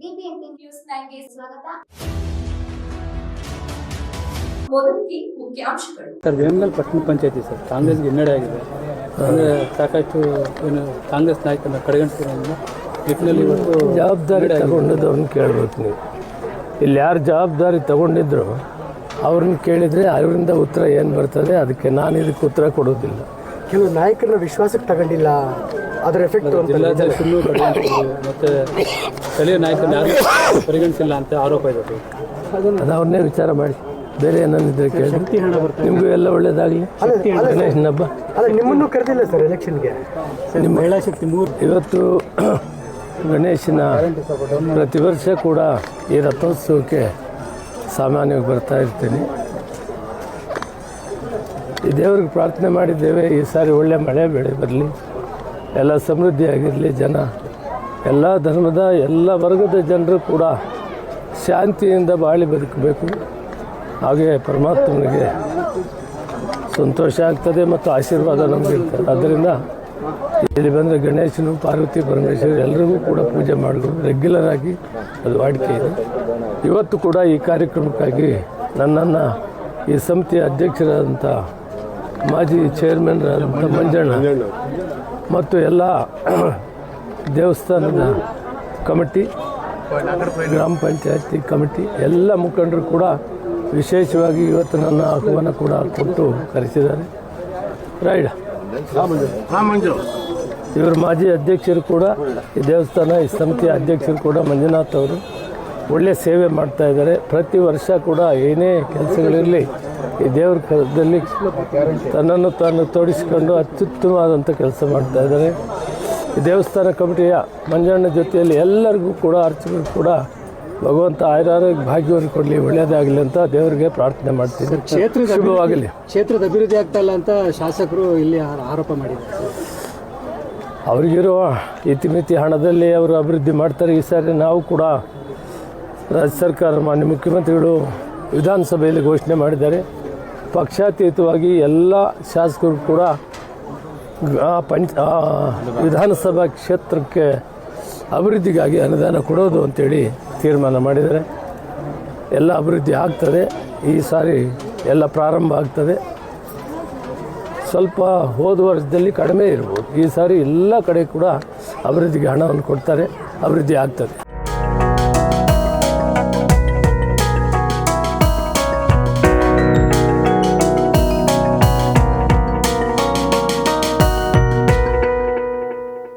BBMP news ನೈನ್ಗೆ ಸ್ವಾಗತ. Sir Vemagal ಪಟ್ಟಣ ಪಂಚಾಯತಿ sir ಕಾಂಗ್ರೆಸ್ಗೆ ಹಿನ್ನಡೆ ಆಗಿದೆ. ಅಂದರೆ ಸಾಕಷ್ಟು ಏನು ಕಾಂಗ್ರೆಸ್ ನಾಯಕನ ಕಡೆಗಣಿಸಿರೋದ್ರಿಂದ ನಿಟ್ಟಿನಲ್ಲಿ ಇವತ್ತು ಜವಾಬ್ದಾರಿ ತಗೊಂಡಿದ್ದವ್ರನ್ನ ಕೇಳಬೇಕು ನೀವು. ಇಲ್ಲಿ ಯಾರು ಜವಾಬ್ದಾರಿ ತಗೊಂಡಿದ್ರು ಅವ್ರನ್ನ ಕೇಳಿದರೆ ಅವರಿಂದ ಉತ್ತರ ಏನು ಬರ್ತದೆ ಅದಕ್ಕೆ ನಾನು ಇದಕ್ಕೆ ಉತ್ತರ ಕೊಡೋದಿಲ್ಲ ಕೆಲವು ನಾಯಕರನ್ನ ವಿಶ್ವಾಸಕ್ಕೆ ತಗೊಂಡಿಲ್ಲ. ಅದರ ಎಫೆಕ್ಟ್ ಅಂತ ಜಿಲ್ಲಾಧ್ಯಕ್ಷರನ್ನು ಮತ್ತು ಸ್ಥಳೀಯ ನಾಯಕನ ಯಾರು ಪರಿಗಣಿಸಿಲ್ಲ ಅಂತ ಆರೋಪ ಇದೆ. ಅದು ಅವ್ರನ್ನೇ ವಿಚಾರ ಮಾಡಿ. ಬೇರೆ ಏನನ್ನಿದ್ರೆ ಕೇಳಿ. ನಿಮಗೂ ಎಲ್ಲ ಒಳ್ಳೇದಾಗಲಿ. ಗಣೇಶನ ಹಬ್ಬ. ನಿಮ್ಮನ್ನು ಕರೆದಿಲ್ಲ ಸರ್ ಎಲೆಕ್ಷನ್ಗೆ ನಿಮ್ಮ ಮಹಿಳಾ ಶಕ್ತಿ ಮೂರು. ಇವತ್ತು ಗಣೇಶನ ಪ್ರತಿ ವರ್ಷ ಕೂಡ ಈ ರಥೋತ್ಸವಕ್ಕೆ ಸಾಮಾನ್ಯವಾಗಿ ಬರ್ತಾ ಇರ್ತೀನಿ. ಈ ದೇವ್ರಿಗೆ ಪ್ರಾರ್ಥನೆ ಮಾಡಿದ್ದೇವೆ. ಈ ಸಾರಿ ಒಳ್ಳೆ ಮಳೆ ಬೆಳೆ ಬರಲಿ. ಎಲ್ಲ ಸಮೃದ್ಧಿಯಾಗಿರಲಿ ಜನ. ಎಲ್ಲ ಧರ್ಮದ ಎಲ್ಲ ವರ್ಗದ ಜನರು ಕೂಡ ಶಾಂತಿಯಿಂದ ಬಾಳಿ ಬದುಕಬೇಕು. ಹಾಗೆ ಪರಮಾತ್ಮನಿಗೆ ಸಂತೋಷ ಆಗ್ತದೆ ಮತ್ತು ಆಶೀರ್ವಾದ ನಮಗೆ ಇರ್ತದೆ. ಆದ್ದರಿಂದ ಇಲ್ಲಿ ಬಂದರೆ ಗಣೇಶನು, ಪಾರ್ವತಿ, ಪರಮೇಶ್ವರ ಎಲ್ಲರಿಗೂ ಕೂಡ ಪೂಜೆ ಮಾಡಿದ್ರು. ರೆಗ್ಯುಲರ್ ಆಗಿ ಅದು ವಾಡಿಕೆ ಇದೆ. ಇವತ್ತು ಕೂಡ ಈ ಕಾರ್ಯಕ್ರಮಕ್ಕಾಗಿ ನನ್ನನ್ನು ಈ ಸಮಿತಿಯ ಅಧ್ಯಕ್ಷರಾದಂಥ ಮಾಜಿ ಚೇರ್ಮನ್ ಮಂಜಣ್ಣ ಮತ್ತು ಎಲ್ಲ ದೇವಸ್ಥಾನದ ಕಮಿಟಿ, ಗ್ರಾಮ ಪಂಚಾಯತಿ ಕಮಿಟಿ, ಎಲ್ಲ ಮುಖಂಡರು ಕೂಡ ವಿಶೇಷವಾಗಿ ಇವತ್ತು ನನ್ನ ಆಹ್ವಾನ ಕೂಡ ಕೊಟ್ಟು ಕರೆಸಿದ್ದಾರೆ. ರೈಡ್. ಇವರು ಮಾಜಿ ಅಧ್ಯಕ್ಷರು ಕೂಡ, ಈ ದೇವಸ್ಥಾನ, ಈ ಸಮಿತಿ ಅಧ್ಯಕ್ಷರು ಕೂಡ ಮಂಜುನಾಥ್ ಅವರು ಒಳ್ಳೆಯ ಸೇವೆ ಮಾಡ್ತಾ ಇದ್ದಾರೆ. ಪ್ರತಿ ವರ್ಷ ಕೂಡ ಏನೇ ಕೆಲಸಗಳಿರಲಿ ಈ ದೇವ್ರ ಕದಲ್ಲಿ ತನ್ನನ್ನು ತಾನು ತೋಡಿಸಿಕೊಂಡು ಅತ್ಯುತ್ತಮವಾದಂಥ ಕೆಲಸ ಮಾಡ್ತಾ ಇದ್ದಾರೆ. ಈ ದೇವಸ್ಥಾನ ಕಮಿಟಿಯ ಮಂಜಣ್ಣ ಜೊತೆಯಲ್ಲಿ ಎಲ್ಲರಿಗೂ ಕೂಡ ಅರ್ಚಕರು ಕೂಡ ಭಗವಂತ ಆಯುರಾರೋಗ್ಯ ಭಾಗ್ಯವನ್ನು ಕೊಡಲಿ ಒಳ್ಳೆಯದಾಗಲಿ ಅಂತ ದೇವರಿಗೆ ಪ್ರಾರ್ಥನೆ ಮಾಡ್ತೀವಿ ಕ್ಷೇತ್ರದ ಶುಭವಾಗಲಿ. ಕ್ಷೇತ್ರದ ಅಭಿವೃದ್ಧಿ ಆಗ್ತಾ ಇಲ್ಲ ಅಂತ ಶಾಸಕರು ಇಲ್ಲಿ ಆರೋಪ ಮಾಡಿದ್ದಾರೆ ಅವರಿಗಿರುವ ಇತಿಮಿತಿ ಹಣದಲ್ಲಿ ಅವರು ಅಭಿವೃದ್ಧಿ ಮಾಡ್ತಾರೆ. ಈ ಸಾರಿ ನಾವು ಕೂಡ ರಾಜ್ಯ ಸರ್ಕಾರ ಮಾನ್ಯ ಮುಖ್ಯಮಂತ್ರಿಗಳು ವಿಧಾನಸಭೆಯಲ್ಲಿ ಘೋಷಣೆ ಮಾಡಿದ್ದಾರೆ. ಪಕ್ಷಾತೀತವಾಗಿ ಎಲ್ಲ ಶಾಸಕರು ಕೂಡ ಪಂಚ ವಿಧಾನಸಭಾ ಕ್ಷೇತ್ರಕ್ಕೆ ಅಭಿವೃದ್ಧಿಗಾಗಿ ಅನುದಾನ ಕೊಡೋದು ಅಂತೇಳಿ ತೀರ್ಮಾನ ಮಾಡಿದ್ದಾರೆ. ಎಲ್ಲ ಅಭಿವೃದ್ಧಿ ಆಗ್ತದೆ. ಈ ಸಾರಿ ಎಲ್ಲ ಪ್ರಾರಂಭ ಆಗ್ತದೆ. ಸ್ವಲ್ಪ ಹೋದ ವರ್ಷದಲ್ಲಿ ಕಡಿಮೆ ಇರ್ಬೋದು. ಈ ಸಾರಿ ಎಲ್ಲ ಕಡೆ ಕೂಡ ಅಭಿವೃದ್ಧಿಗೆ ಹಣವನ್ನು ಕೊಡ್ತಾರೆ. ಅಭಿವೃದ್ಧಿ ಆಗ್ತದೆ.